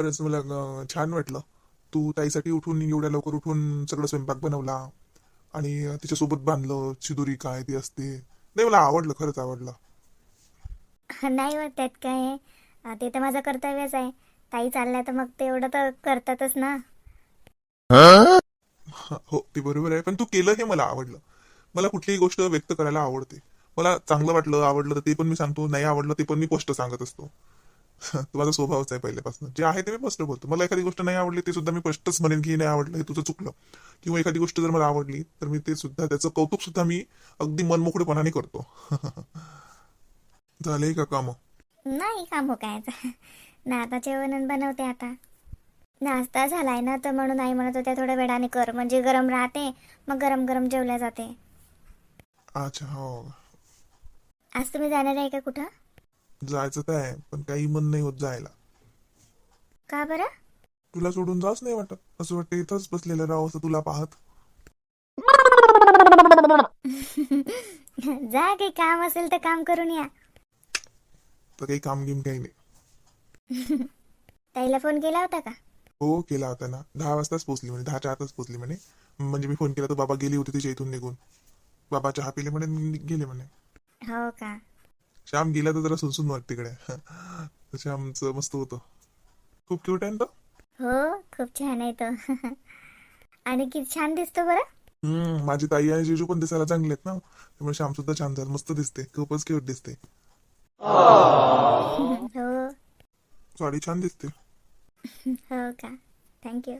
खरंच मला अं, छान वाटलं. तू ताईसाठी उठून एवढ्या लवकर उठून सगळं स्वयंपाक बनवला आणि अं, तिच्यासोबत बांधलं शिदुरी काय ती असते. नाही मला आवडलं खरंच आवडलं. नाही होत त्यात काय. आहे. अं, ते तर माझं कर्तव्यच आहे. ताई चालल्या तर मग ते एवढं तर करतातच ना. हा, हो ते बरोबर आहे. पण तू केलं हे मला आवडलं. मला कुठलीही गोष्ट व्यक्त करायला आवडते. मला चांगलं वाटलं आवडलं तर ते पण मी सांगतो. नाही आवडलं ते पण मी स्पष्ट सांगत असतो. तो माझा स्वभावच आहे पहिल्यापासून. जे आहे ते मी स्पष्ट बोलतो. मला एखादी गोष्ट नाही आवडली ते सुद्धा मी स्पष्टच म्हणेन की नाही आवडलं हे तुझं चुकलं. किंवा एखादी गोष्ट जर मला आवडली तर मी ते सुद्धा त्याचं कौतुक सुद्धा मी अगदी मनमोकळेपणाने करतो. झाले का काम? नाही काम काय ना आता जेवण बनवते आता. नाश्ता झालाय ना तर म्हणून आई म्हणत होत्या थोड्या वेळाने कर. म्हणजे गरम राहते मग गरम गरम जेवल्या जाते. अच्छा हो. आज तुम्ही जाणार आहे का कुठं? जायचं आहे पण काही मन नाही होत जायला. का बरं? तुला सोडून जाच नाही वाटत? असं वाटतं इथंच बसलेलं राहावं असं तुला पाहत? जा काही काम असेल तर काम करून या. तर काही काम गिम काही नाही. ताईला फोन केला होता का? हो केला होता ना. दहा वाजताच पोचली म्हणे दहाच्या आतच पोचली म्हणे. म्हणजे मी फोन केला तर बाबा गेली होती तिच्या इथून निघून. बाबा चहा पिले म्हणे गेले म्हणे. हो का? श्याम गेला तर जरा सुनसून वाटत तिकडे. तर श्यामचं मस्त होतं. खूप क्यूट आहे ना तो? हो खूप छान आहे तो. आणि किती छान दिसतो बरं? हम्म माझी ताई आणि जिजू पण दिसायला चांगले आहेत ना. त्यामुळे श्याम सुद्धा छान झाला. मस्त दिसते. खूपच क्यूट दिसते. हो. साडी छान दिसते. हो का? थँक्यू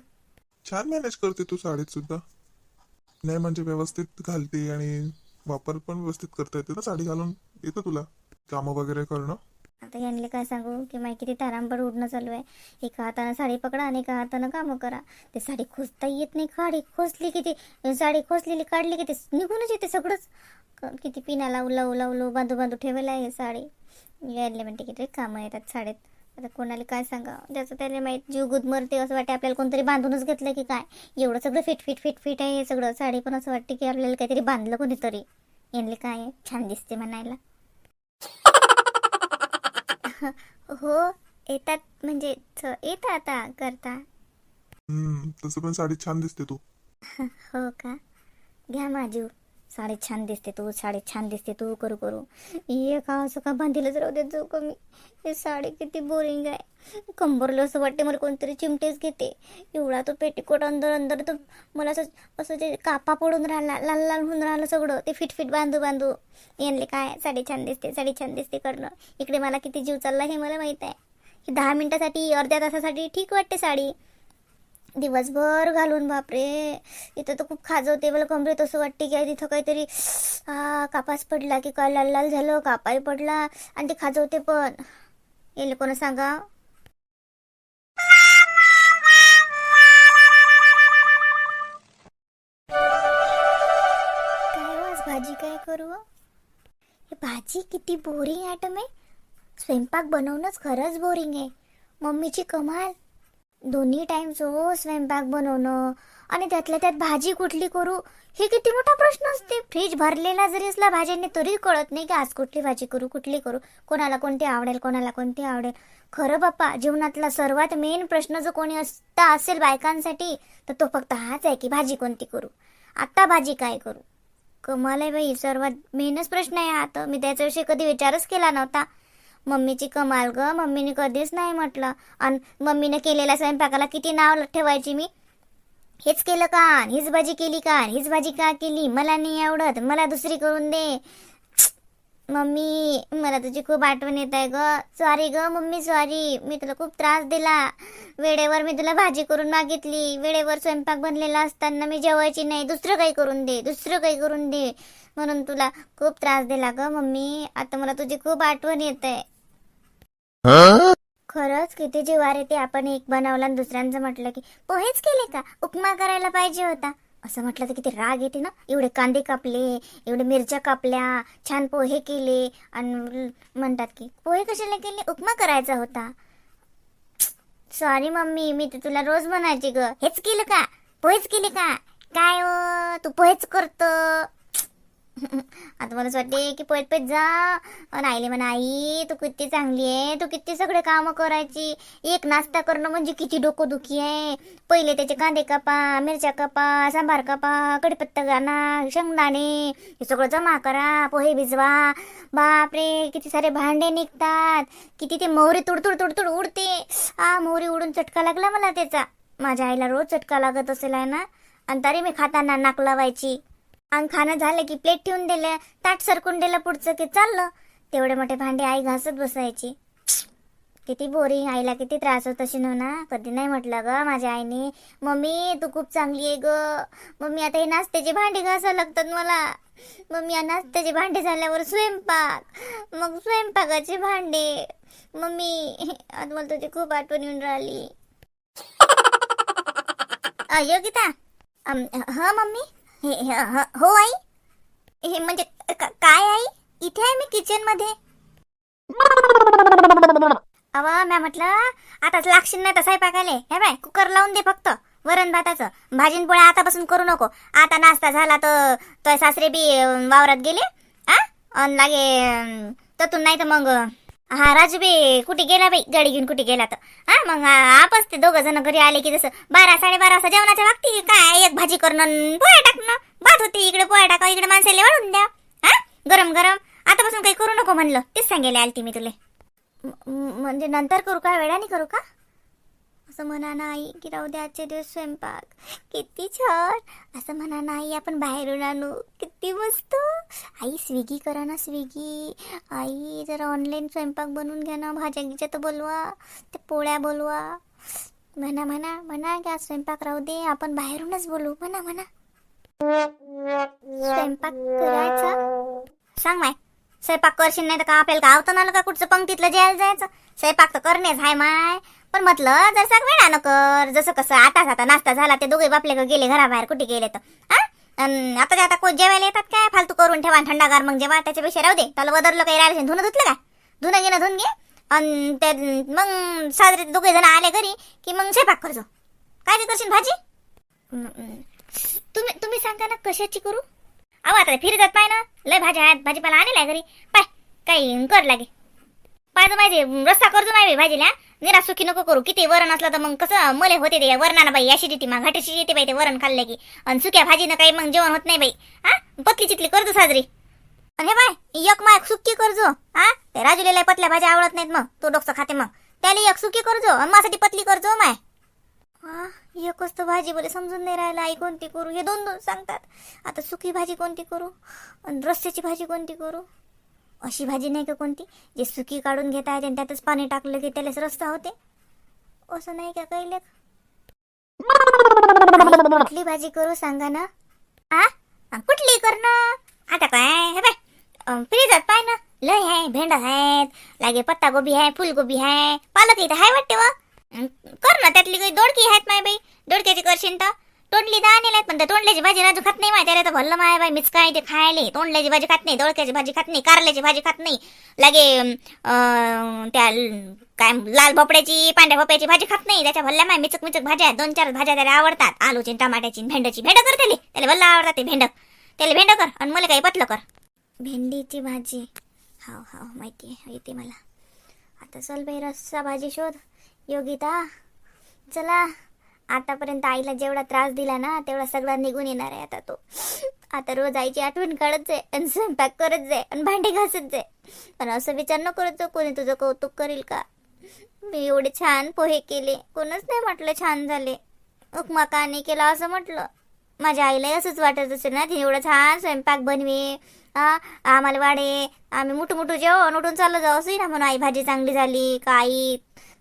छान मॅनेज करते तू साडीत सुद्धा. नाही म्हणजे व्यवस्थित घालते आणि वापर पण व्यवस्थित करता येते ना साडी घालून? येतं तुला? कामं वगैरे करणं? आता यांना काय सांगू की माहिती किती तारांबळ उडणं चालू आहे. एका हातानं साडी पकडा आणि एका हातानं कामं करा. ते साडी खोचता येत नाही खाडी खोचली की साडी खोचलेली काढली की ते निघूनच येते सगळंच. क- किती पिण्याला उला उलू बांधू बांधू ठेवायला आहे साडी. यायला म्हणते किती कामं येतात साडीत. आता कोणाला काय सांगा? त्याचं त्याला माहीत जीव गुदमरते असं वाटते आपल्याला कोणतरी बांधूनच घेतलं की काय? एवढं सगळं फिट फिट फिट फिट आहे हे सगळं. साडी पण असं वाटते की आपल्याला काहीतरी बांधलं कोणीतरी. यांनी काय आहे छान दिसते म्हणायला. हो येतात म्हणजे येतात आता करता. हम्म तसं पण साडी छान दिसते तू. हो का? घ्या माझी साडी छान दिसते तू साडी छान दिसते तू करू करू. ये का असं का बांधीलच राहू दे जाऊ कमी. हे साडी किती बोरिंग आहे. कंबरलं असं वाटते मला कोणतरी चिमटेच घेते. एवढा तो पेटीकोट अंदर अंदर तर मला असं असं ते कापा पडून राहिला लाल लाल होऊन राहिलं सगळं ते फिट फिट बांधू बांधू. यांले काय? साडी छान दिसते साडी छान दिसते करणं. इकडे मला किती जीव चालला हे मला माहीत आहे. दहा मिनिटासाठी अर्ध्या तासासाठी ठीक वाटते साडी. दिवसभर घालून बापरे. इथं तर खूप खाजवते मला कमरेत असं वाटते की तिथं काहीतरी कापास पडला की काय लाल लाल झालं कापाही पडला आणि ते खाजवते पण. येले कोण सांगा. हो भाजी काय करू हो? हे? भाजी किती बोरिंग आयटम आहे. स्वयंपाक बनवणंच खरंच बोरिंग आहे. मम्मीची कमाल. दोन्ही टाइम हो स्वयंपाक बनवणं आणि त्यातल्या त्यात भाजी कुठली करू हे किती मोठा प्रश्न असते. फ्रीज भरलेला जरी असला भाज्यांनी तरी कळत नाही की आज कुठली भाजी करू कुठली करू. कोणाला कोणती आवडेल कोणाला कोणती आवडेल. खरं बाप्पा जीवनातला सर्वात मेन प्रश्न जो कोणी असता असेल बायकांसाठी तर तो फक्त हाच आहे की भाजी कोणती करू. आता भाजी काय करू? कमाल आहे बाई सर्वात मेनच प्रश्न आहे हा. तर मी त्याच्याविषयी कधी विचारच केला नव्हता. मम्मीची कमाल ग. मम्मीने कधीच नाही म्हटलं. आणि मम्मीने केलेल्या स्वयंपाकाला किती नाव ठेवायची मी? हेच केलं का? हीच भाजी केली का? हीच भाजी का केली? मला नाही आवडत. मला दुसरी करून दे. मम्मी मला तुझी खूप आठवण येत आहे ग. सॉरी ग मम्मी सॉरी मी तुला खूप त्रास दिला. वेळेवर मी तुला भाजी करून मागितली. वेळेवर स्वयंपाक बनलेला असताना मी जेवायची नाही. दुसरं काही करून दे. दुसरं काही करून दे. म्हणून तुला खूप त्रास दिला ग मम्मी. आता मला तुझी खूप आठवण येत आहे खरंच किती जीवार येते आपण एक बनवला आणि दुसऱ्यांचं म्हटलं की पोहेच केले का? उपमा करायला पाहिजे होता. असं म्हटलं तर किती राग येते ना? एवढे कांदे कापले एवढे मिरच्या कापल्या छान पोहे केले आणि म्हणतात की पोहे कशाला केले? उपमा करायचा होता. सॉरी मम्मी मी तर तुला रोज म्हणायची ग. हेच केलं का? पोहेच केले का? काय हो? तू पोहेच करतो. आता मला असं वाटते की पळत पळत जा. अन आईले म्हणा आई तू किती चांगली आहे. तू किती सगळे कामं करायची. एक नाश्ता करणं म्हणजे किती डोकं दुखी आहे. पहिले त्याचे कांदे कापा मिरच्या कापा सांबार कापा कडीपत्ता गाणा शेंगदाणे हे सगळं जमा करा पोहे भिजवा. बापरे किती सारे भांडे निघतात. किती ते मोहरी तुडतुड तुडतुड उडते. आ मोहरी उडून चटका लागला मला त्याचा. माझ्या आईला रोज चटका लागत असेल आहे ना. आणि तरी मी खाताना नाक लावायची. आणि खाणं झालं की प्लेट ठेवून दिलं ताट सरकून दिलं पुढचं की चाललं. तेवढे मोठे भांडे आई घासत बसायची. किती बोरिंग आईला किती त्रास होत असेल हो ना? कधी नाही म्हटलं ग माझ्या आईने. मम्मी तू खूप चांगली आहे ग. मम्मी आता हे नाश्त्याची भांडी घासावं लागतात मला. मम्मी या नाश्त्याची भांडी झाल्यावर स्वयंपाक. मग स्वयंपाकाचे भांडे. मम्मी आज मला तुझी खूप आठवण येऊन राहिली. योगिता. ह मम्मी? हे हो आई. हे म्हणजे काय आई? इथे आहे मी किचनमध्ये अव म्हटलं आताच लागशील नाही तर स्वयंपाकाले. हे बाय कुकर लावून दे फक्त वरण भाताचं. भाजीन पोळ्या आतापासून करू नको. आता नाश्ता झाला तर तो सासरे बी वावरात गेले आ? अन लागे अं, ततून नाही तर मग हा राजू बी कुठे गेला बाई? गाडी घेऊन कुठे गेला तर? हा मग आ- आपच ते दोघं जण घरी आले की जसं बारा साडेबारा वाजता जेवणाच्या वागती काय? एक भाजी करणं पोळ्या टाकणं. बात होती इकडे पोळ्या टाका इकडे माणसाला वाढून द्या. हा? गरम गरम. आतापासून काही करू नको म्हणलं. तेच सांगेल आलती मी तुले. म्हणजे नंतर करू का? वेळाने करू का? असं म्हणा नाही की राहू दे आजचे दिवस स्वयंपाक. किती छान. असं म्हणा नाही आपण बाहेरून आणू. किती मस्त. आई स्विगी करा ना स्विगी. आई जरा ऑनलाईन स्वयंपाक बनवून घ्या ना. भाज्या गिज्या तर बोलवा. ते पोळ्या बोलवा. म्हणा म्हणा म्हणा की आज स्वयंपाक राहू दे. आपण बाहेरूनच बोलू. म्हणा म्हणा. स्वयंपाक करायचा? सांग माय. स्वयंपाक करशील नाही तर का? आपल्याला गावतं आवतं का कुठचं पंक्तीतलं जेल जायचं? स्वयंपाक तर करणेच हाय माय. पण म्हटलं जर सग न कर जसं कसं आता आता नाश्ता झाला ते दोघे बापले गेले घराबाहेर कुठे गेले तर? हा? आता ते आता कोण जेवायला येतात काय? फालतू करून ठेवा थंडागार मग जेव्हा त्याच्यापेक्षा राहू दे. त्याला बदललं काही राहिलं धुणं धुतलं काय धुणं घेणं धुवून घे. आणि ते मग साजरे दोघे जण आले घरी की मग स्वयंपाक करजो काय ते करशील भाजी? तुम्ही तुम्ही सांगा ना कशाची करू? अहो आता फिरतात पाय ना. लय भाज्या आहेत भाजीपाला आणलाय घरी. पाय काही कर लागे. पाहिजे माहिती रस्ता करतो माहिती भाजीला. निरा सुखी नको करू. किती वरण असलं तर मग कसं? मले होते ते वरणानं बाई अशी देते मग. घाटीची येते बाई ते वरण खाल्ले की. आणि सुक्या भाजीनं काही मग जेवण होत नाही बाई. हा पतली चितली करतो साजरी. हे बाय एक माय सुक्की करजो हा ते राजूला पतल्या भाज्या आवडत नाहीत मग. तो डोकसं खाते मग. त्याला एक सुकी करजो आणि माझ्यासाठी पतली करजो माय. हा एकच तर भाजी बोले समजून नाही राहिला. आई कोणती करू? हे दोन दोन सांगतात. आता सुकी भाजी कोणती करू? आणि रस्त्याची भाजी कोणती करू? अशी भाजी नाही का कोणती? जे सुकी काढून घेता येते आणि त्यातच पाणी टाकलं की त्यालाच रस्ता होते. असं नाही का काही लेख? कुठली भाजी करू सांगा ना? आ? कुठली कर ना आता काय हे बाय. फ्रीजात पाय ना. लय आहे भेंडा आहेत लागे पत्ता गोबी आहे फुलगोबी आहे. पालक इथं आहे वाटते व. कर ना त्यातली काही दोडकी आहेत माय बाई. दोडक्याची करशील तर. तोंडली तर आणेल पण तोंडल्याची भाजी राजू खात नाही माहिती. तर भल्लं माय बाई मीच काय ते खायले. तोंडल्याची भाजी खात नाही दोडक्याची भाजी खात नाही कारल्याची भाजी खात नाही. लागे त्या काय लाल भोपड्याची पांढऱ्या भोपळ्याची भाजी खात नाही. त्याच्या भल्ल्या माय मिचक मिचक भाज्या दोन चार भाज्या त्याला आवडतात. आलूची टमाट्याची भेंडची. भेंड कर त्याला. त्याला भल्ला आवडतात ते भेंड. त्याला भेंड कर आणि मला काही पतलं कर. भेंडीची भाजी. हाव हाव माहिती आहे येते मला. आता चल बाई रस्सा भाजी शोध. योगिता चला. आतापर्यंत आईला जेवढा त्रास दिला ना तेवढा सगळा निघून येणार आहे आता तो. आता रोज आईची आठवण काढत जाय आणि स्वयंपाक करत जाय आणि भांडे घासत जाय. पण असं विचार न करत जाऊ कोणी तुझं कौतुक करेल का? मी एवढे छान पोहे केले कोणच नाही म्हटलं छान झाले. उपमा का नाही केला असं म्हटलं. माझ्या आईलाही असंच वाटत असेल ना तिने एवढं छान स्वयंपाक बनवे हा आम्हाला वाढे आम्ही मोठं मोठं जेवण उठून चाललं जाऊ असं ना म्हणून आई भाजी चांगली झाली का आई?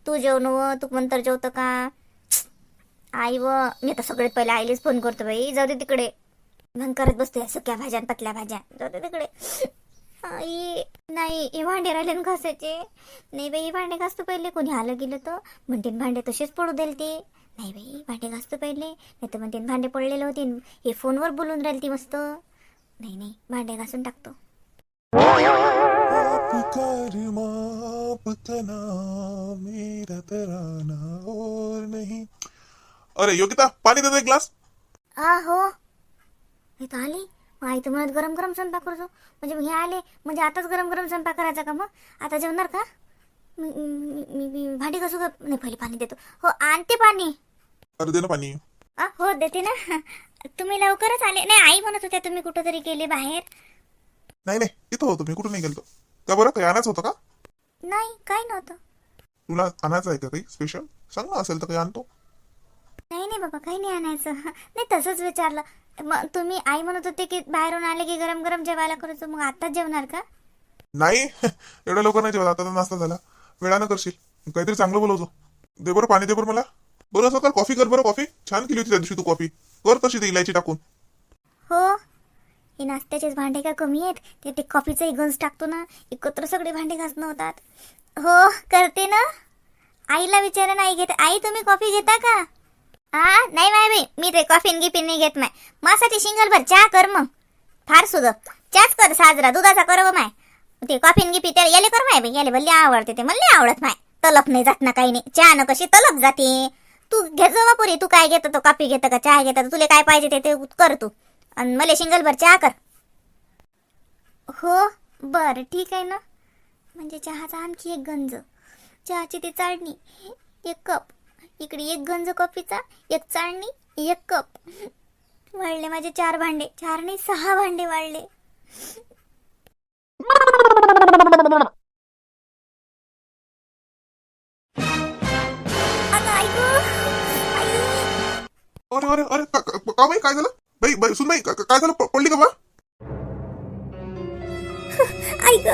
तू जेवण व तू नंतर जेवतं का? आई व मी तर सगळ्यात पहिले आईलेच फोन करतो बाई. जाऊ दे तिकडे. मग करत बसतोय सुक्या भाज्या पतल्या भाज्या. जाऊ दे तिकडे. आई नाही हे भांडे राहिले ना घासायचे. नाही बाई भांडे घासतो पहिले. कोणी आलं गेलं तर? म्हणते भांडे तसेच पडू देल ते. नाही बाई भांडे घासतो पहिले. नाही तर म्हणते भांडे पडलेले होते हे फोनवर बोलून राहील ती मस्त. नाही नाही भांडे घासून टाकतो. आपका और नहीं। अरे योगिता पाणी देतो एक ग्लास. आ हो. इथं आली. आई तर म्हणत गरम गरम स्वयंपाक करतो. म्हणजे मग हे आले म्हणजे आताच गरम गरम स्वयंपाक करायचा का मग? आता जेवणार का? मी मी- मी मी भांडी कसं नाही पहिले पाणी देतो. हो आणते पाणी. अरे दे ना पाणी. आ, हो देते ना. तुम्ही लवकरच आले. नाही आई म्हणत होत्या तुम्ही कुठं तरी गेले बाहेर. नाही नाही इथं होतो. मी कुठं नाही गेलतो. का बरं? काही आणायचं होतं का? नाही काही नव्हतं. तुला आणायचं आहे का काही स्पेशल सांग ना असेल तर काही आणतो. नाही नाही बाबा काही नाही आणायचं. नाही तसंच विचारलं. मग तुम्ही आई म्हणत होते की बाहेरून आले की गरम गरम जेवायला करायचं मग आताच जेवणार का? नाही एवढ्या लवकर नाही जेवत आता तर नाश्ता झाला. वेळानं करशील. काहीतरी चांगलं बोलवतो. दे बरं पाणी दे बरं मला. बरं असं कर कॉफी कर बरं कॉफी. छान केली होती त्या दिवशी तू कॉफी. कर तशी ती इलायची टाकून. हो? हे नाश्त्याचेच भांडे का कमी आहेत? ते ते कॉफीचाही गंज टाकतो ना. एकत्र सगळे भांडे घासणं होतात. हो करते ना. आईला विचारा नाही घेत. आई तुम्ही कॉफी घेता का? हा नाही माय बाई मी ते कॉफीन गिफीन नाही घेत माय. माझ्यासाठी शिंगल भर चहा कर मग. फार सुद चहाच कर साजरा दुधाचा कर माय. ते कॉफीन गिफी त्याला याले कर माय बाई याले भल्ली आवडते ते मला नाही आवडत माय. तलप नाही जात ना काही नाही. चहा न कशी तलप जाते? तू घे जा पुरी तू काय घेतो तो कॉफी घेतं का चहा घेतं तुला काय पाहिजे ते ते कर तू. आणि मला शिंगल भर चहा कर. हो बरं ठीक आहे ना. म्हणजे चहाचा आणखी एक गंज. चहाची ती चाळणी एक कप. इकडे एक गंज कॉफीचा एक चाळणी एक कप. वाढले माझे चार भांडे. चार नाही सहा भांडे वाढले. अरे अरे अरे का का- का बाई काय झालं? बाई बाई सुन बाई का- का- काय झालं? प- पडली का बा? आई ग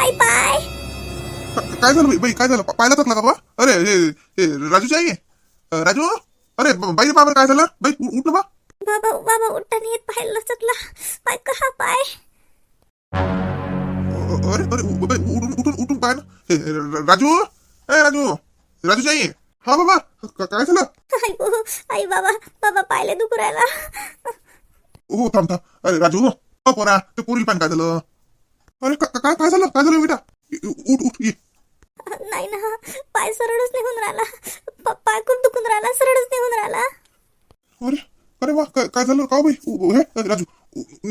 आई पाय. का- काय झालं बाई? बाई काय झालं? पा- पाहायला थकला का बा अरे हे राजूची आई? आहे राजू? अरे बाई बाबर काय झालं? बाई उठ ना बा. बाबा बाबा उठताना येत पाय लचकला पाय कहा पाय अरे अरे बाई उठून उठून उठून पाय ना. हे, राजू? ए राजू? राजूची आई? हा बाबा काय झालं? आई बाबा बाबा पायले दुखू राहिला हो थांब थांब. अरे राजू हो पोरा ते पोरील पान काय झालं? अरे काय काय झालं? काय झालं बेटा? उठ उठ ये. नाही ना पाय सरळच निघून राहिला. पाय खूप दुखून राहिला सरळच निघून राहिला. अरे अरे वा काय काय झालं? का बाई? हे राजू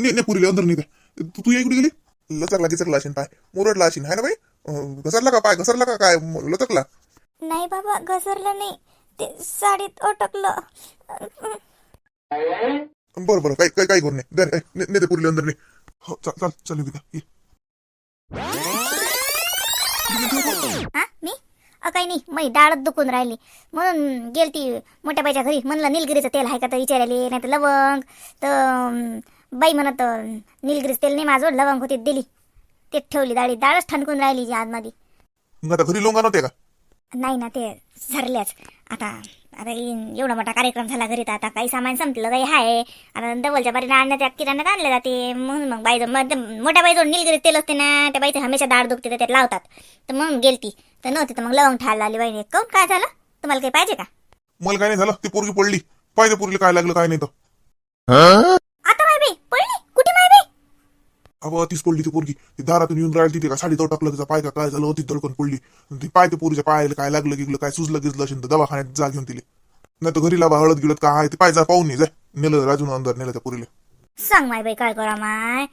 ने ने पुरीले अंदर नाही तू तू या इकडे गेली? लचकला गिचकला असेल पाय. मुरडला असेल हाय ना बाई? घसरला का पाय? घसरला का काय? लचकला? नाही बाबा घसरलं नाही. ते साडीत अटकलं. बरं बरं. काही काही काही करू नये. दे, ए, ने ने ते पुरीले अंदर ने हो चल चल चल काही नाही मी डाळच दुखून राहिली. म्हणून गेलती मोठ्या बाईच्या घरी. म्हणलं निलगिरीचं तेल आहे का? तर विचारायले नाही तर लवंग. तर बाई म्हणत निलगिरीचं तेल नाही माझं लवंग होती दिली. ते ठेवली डाळी डाळच ठणकून राहिली जी आतमध्ये. मग आता घरी लोंगा नव्हते का? नाही ना ते झरल्याच आता आता एवढा मोठा कार्यक्रम झाला घरी तर आता काही सामान संपलं काही आहे आता डबलच्या बारीने आणण्यात किराण्यात आणले जाते. म्हणून मग बाई मोठ्या बाईजवळ निलगिरी तेल असते ना त्या बाईचं हमेशा दाढ दुखते तर त्यात लावतात. तर मग गेलती. तर नव्हती तर मग लवंग ठायला आली बाईने काऊन काय झालं? तुम्हाला काही पाहिजे का? मला काय नाही झालं. ती पोरगी पडली. त्या पोरीला काय लागलं काय नाही तर. आता बाई पडली? बाई अहो तीच पडली ती पोरगी. ती दारातून येऊन राहिली तिथे का साडी तो टाकलं तिचा पाय का काय झालं ती धडकन पडली. ती पाय ते पोरीच्या पायाला काय लागलं गिगलं काय सुजलं गिजलं असेल तर दवाखान्यात जा घेऊन तिले. नाही तर घरी लावा हळद गिळत काय आहे ते पाय जा पाहून नाही जाय नेलं राजून अंदर नेलं त्या पोरीला. सांग माय बाई काय करा माय?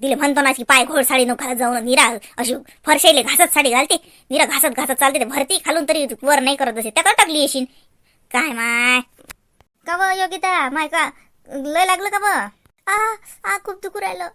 दिले म्हणतो ना की पाय घोड साडी नको घालत जाऊन निरा अशी फरशाईले घासत साडी घालते. निरा घासत घासत चालते ते भरती खालून तरी वर नाही करत असे त्यात टाकली येशील काय माय? का ब योगिता? माय का लय लागलं का ब आ आ खूप दुखू राहिलं.